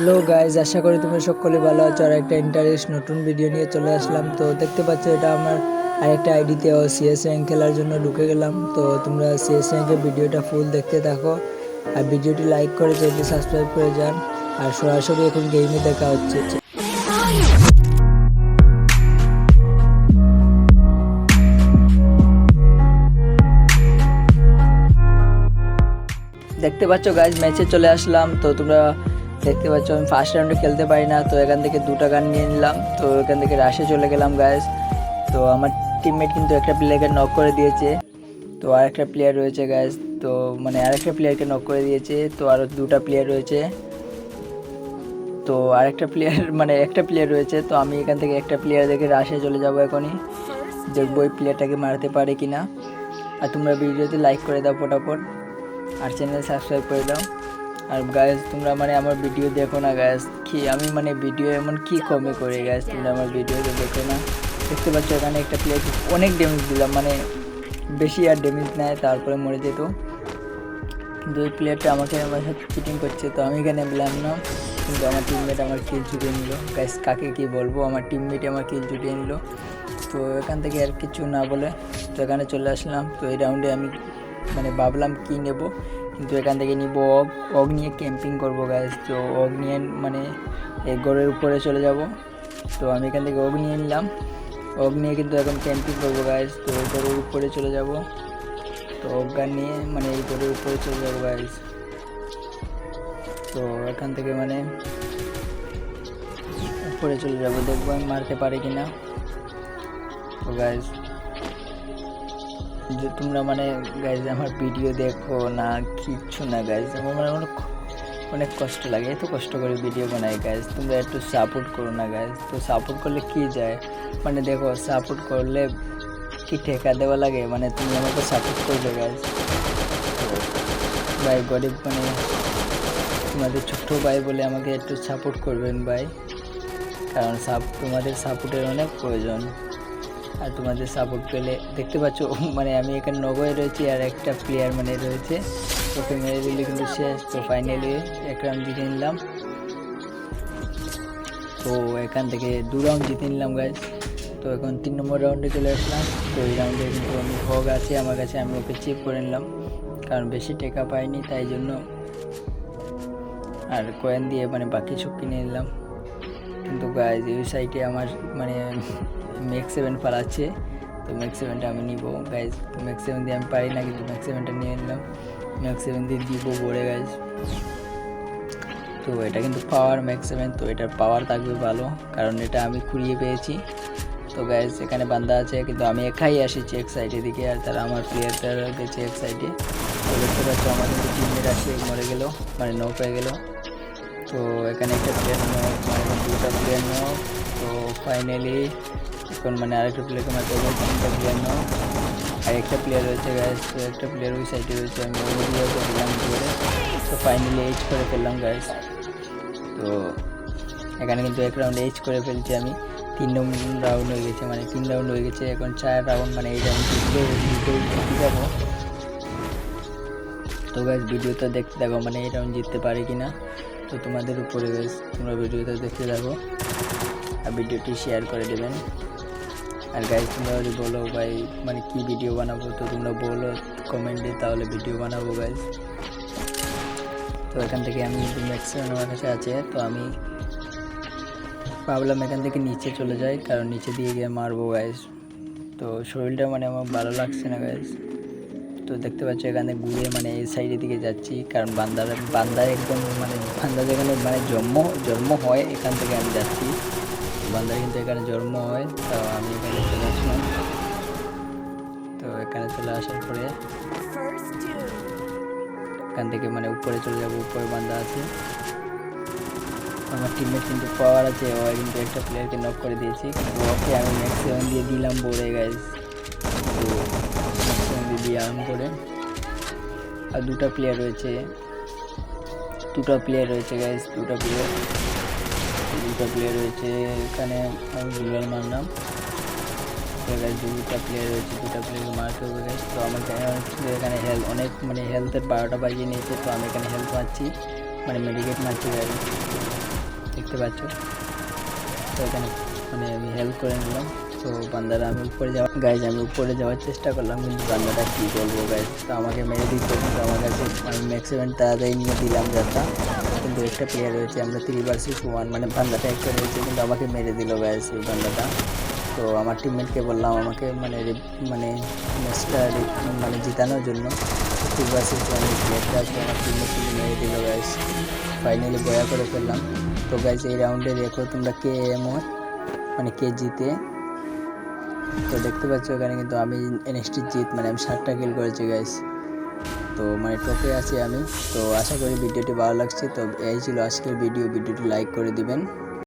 Hello guys আশা করি তুমি সকলে ভালো আছো। আর একটা ইন্টারেস্ট নতুন ভিডিও নিয়ে চলে আসলাম। তো দেখতে পাচ্ছ এটা আমার আরেকটা আইডিতে সিএস র্যাঙ্ক খেলার জন্য ঢুকে গেলাম। তো তোমরা সিএস র্যাঙ্কের ভিডিওটা ফুল দেখতে থাকো। আর ভিডিওটি লাইক করে চ্যানেলটি সাবস্ক্রাইব করে যান। আর সরাসরি এখন গেমে দেখা হচ্ছে। দেখতে পাচ্ছ গাইজ ম্যাচে চলে আসলাম। তো তোমরা দেখতে পাচ্ছ, আমি ফার্স্ট রাউন্ডে খেলতে পারি না, তো এখান থেকে দুটা গান নিয়ে নিলাম। তো এখান থেকে রাশে চলে গেলাম গাইজ তো আমার টিমমেট কিন্তু একটা প্লেয়ারকে নক করে দিয়েছে। তো আর একটা প্লেয়ার রয়েছে গাইজ তো মানে আরেকটা প্লেয়ারকে নক করে দিয়েছে, তো আরও দুটা প্লেয়ার রয়েছে। তো আরেকটা প্লেয়ার মানে একটা প্লেয়ার রয়েছে, তো আমি এখান থেকে একটা প্লেয়ার দেখে রাশে চলে যাব এখনই। দেখব ওই প্লেয়ারটাকে মারতে পারে কি না আর তোমরা ভিডিওতে লাইক করে দাও ফটাফট আর চ্যানেল সাবস্ক্রাইব করে দাও। আর গায়েস তোমরা মানে আমার ভিডিও দেখো না গায়েস কি আমি মানে ভিডিও এমন কি কমে করে গায়েস তোমরা আমার ভিডিওতে দেখো না। দেখতে পাচ্ছ, এখানে একটা প্লেয়ার অনেক ড্যামেজ দিলাম মানে বেশি আর ড্যামেজ নেয়, তারপরে মরে যেত। কিন্তু ওই প্লেয়ারটা আমাকে আমার সাথে চিটিং করছে, তো আমি এখানে বললাম না। কিন্তু আমার টিমমেট আমার কিল জুটিয়ে নিল। গাইস কাকে কি বলব? আমার টিমমেট আমার কিল জুটিয়ে নিল। তো এখান থেকে আর কিছু না বলে, তো এখানে চলে আসলাম। তো এই রাউন্ডে আমি মানে ভাবলাম কী নেব? কিন্তু এখান থেকে নিব অগ নিয়ে ক্যাম্পিং করব গাইজ তো অগ নিয়ে মানে গড়ের উপরে চলে যাব। তো আমি এখান থেকে অগ নিয়ে নিলাম। অগ নিয়ে কিন্তু এখন ক্যাম্পিং করব গাইজ তো গড়ের উপরে চলে যাব। তো অজ্ঞান নিয়ে মানে এই গড়ের উপরে চলে যাব গাইজ তো এখান থেকে মানে উপরে চলে যাব। দেখব আমি মারতে পারি কি না তো গাইজ যে তোমরা মানে গাইজ আমার ভিডিও দেখো না, কিচ্ছু না গাইজ আমার মানে অনেক অনেক কষ্ট লাগে, এত কষ্ট করে ভিডিও বানাই গাইজ তোমরা একটু সাপোর্ট করো না গাইজ তো সাপোর্ট করলে কি যায়? মানে দেখো সাপোর্ট করলে কি ঠেকা দেওয়া লাগে? মানে তুমি আমাকে সাপোর্ট করবে গাইজ ভাই, গরিব মানে তোমাদের ছোট্ট ভাই বলে আমাকে একটু সাপোর্ট করবেন, ভাই। কারণ সাপ তোমাদের সাপোর্টের অনেক প্রয়োজন। আর তোমাদের সাপোর্ট পেলে। দেখতে পাচ্ছ মানে আমি এখানে নগয়ে রয়েছি আর একটা প্লেয়ার মানে রয়েছে। ওকে মেরে দিলে কিন্তু শেষ। তো ফাইনালি এক রাউন্ড জিতে নিলাম। তো এখান থেকে দু রাউন্ড জিতে নিলাম গাইজ তো এখন তিন নম্বর রাউন্ডে চলে আসলাম। তো এই রাউন্ডে কিন্তু আমি হগ আছে, আমার কাছে আমি ওকে চেক করে নিলাম। কারণ বেশি টেকা পাইনি, তাই জন্য আর কয়েন দিয়ে মানে বাকি সব কিনে নিলাম। কিন্তু গাইজ এই সাইডে আমার মানে ম্যাক্স সেভেন পালাচ্ছে তো ম্যাক্স সেভেনটা আমি নিব গাইজ ম্যাক্স সেভেন দিয়ে আমি পারি না কিন্তু ম্যাক্স সেভেনটা নিয়ে নিলাম ম্যাক্স সেভেন দিয়ে দিব বলে গাইজ তো এটা কিন্তু পাওয়ার ম্যাক্স সেভেন তো এটার পাওয়ার থাকবে ভালো কারণ এটা আমি কুড়িয়ে পেয়েছি তো গাইজ এখানে বান্দা আছে কিন্তু আমি একাই আসেছি এক সাইডের দিকে আর তারা আমার প্লেয়ারটা গেছে এক সাইডে তো দেখতে পাচ্ছ আমার কিন্তু টিমমেট আসে মরে গেল মানে নক হয়ে গেল তো এখানে একটা প্লেয়ার নক মানে দুটা প্লেয়ার নক তো ফাইনালি এখন মানে আরেকটা প্লেয়ারকে মারতে হবে তিনটা প্লেয়ার নক আর একটা প্লেয়ার রয়েছে তো একটা প্লেয়ার ওই সাইডে রয়েছে, আমি ওই ওকে দিলাম করে তো ফাইনালি এইচ করে ফেললাম গাইজ তো এখানে কিন্তু এক রাউন্ড এইচ করে ফেলছি আমি। তিন রাউন্ড হয়ে গেছে মানে তিন রাউন্ড হয়ে গেছে, এখন চার রাউন্ড মানে এই রাউন্ড জিতলে জিতে জিতে যাব। তো গাইজ ভিডিওটা দেখতে থাকো মানে এই রাউন্ড জিততে পারে কি না তো তোমাদের উপরে গাইজ তোমরা ভিডিওটা দেখতে থাকো। আর ভিডিওটি শেয়ার করে দেবেন। আর গাইজ তোমরা যদি বলো, ভাই মানে কি ভিডিও বানাবো? তো তোমরা বলো কমেন্টে তাহলে ভিডিও বানাবো গাইজ তো এখান থেকে আমি ম্যাক্সিমাম আমার কাছে আছে। তো আমি ভাবলাম এখান থেকে নিচে চলে যাই, কারণ নিচে দিয়ে গিয়ে মারবো গাইজ তো শরীরটা মানে আমার ভালো লাগছে না গাইজ তো দেখতে পাচ্ছ, এখানে ঘুরে মানে এই সাইডের দিকে যাচ্ছি, কারণ বান্দার, বান্দা একদম মানে বান্দা যেখানে মানে জন্ম জন্ম হয়, এখান থেকে আমি যাচ্ছি। বান্দা কিন্তু এখানে জন্ম হয়, তো আমি এখানে চলে আসার পরে এখান থেকে মানে উপরে চলে যাব উপরে বান্দা আছে। আমার টিমমেট কিন্তু পাওয়ার আছে ও কিন্তু একটা প্লেয়ারকে নক করে দিয়েছি। কিন্তু ওকে আমি ম্যাক্সিমাম দিয়ে দিলাম বলে গাইজ তো ম্যাক্সিমাম দিয়ে দিলাম করে আর দুটো প্লেয়ার রয়েছে। দুটো প্লেয়ার রয়েছে গাইজ দুটো প্লেয়ার দুটো প্লেয়ার রয়েছে। এখানে আমি গুগল মারলাম। দুটা প্লেয়ার রয়েছে, দুটো প্লেয়ারকে মারতে হবে তো আমার এখানে হেলথ অনেক মানে হেলথের বারোটা বাজিয়ে নিয়েছে, তো আমি এখানে হেলথ মারছি মানে মেডিকেট মারছি গাইজ দেখতে পাচ্ছ? তো এখানে মানে আমি হেল্প করে নিলাম। তো বান্দারা, আমি উপরে যাওয়া গাইজ আমি উপরে যাওয়ার চেষ্টা করলাম, কিন্তু বান্দাটা কী বলব গাইজ তো আমাকে মেরে দিত কিন্তু আমার কাছে আমি ম্যাক্সিমাম তাড়াতাড়ি নিয়ে দিলাম যাতা কিন্তু একটা প্লেয়ার রয়েছে, আমরা থ্রি ভার্সেস ওয়ান মানে বান্দাটা একটা রয়েছে, কিন্তু আমাকে মেরে দিল গাইজ এই বান্দাটা। তো আমার টিমমেটকে বললাম, আমাকে মানে মানে ম্যাচটা মানে জিতানোর জন্য ভার্সেস ওয়ান প্লেয়ারটা আমার মেরে দিল গাইজ ফাইনালি বয়া করে ফেললাম। তো গাইজ এই রাউন্ডে দেখো তোমরা কে এমন মানে কে জিতে। তো দেখতে পাচ্ছ এখানে কিন্তু আমি এনএসটি জিত মানে আমি ষাটটা কিল করেছি গাইস তো মানে টপে আছি আমি। তো আশা করি ভিডিওটি ভালো লাগছে। তো এই ছিল আজকের ভিডিও ভিডিওটি লাইক করে দিবেন।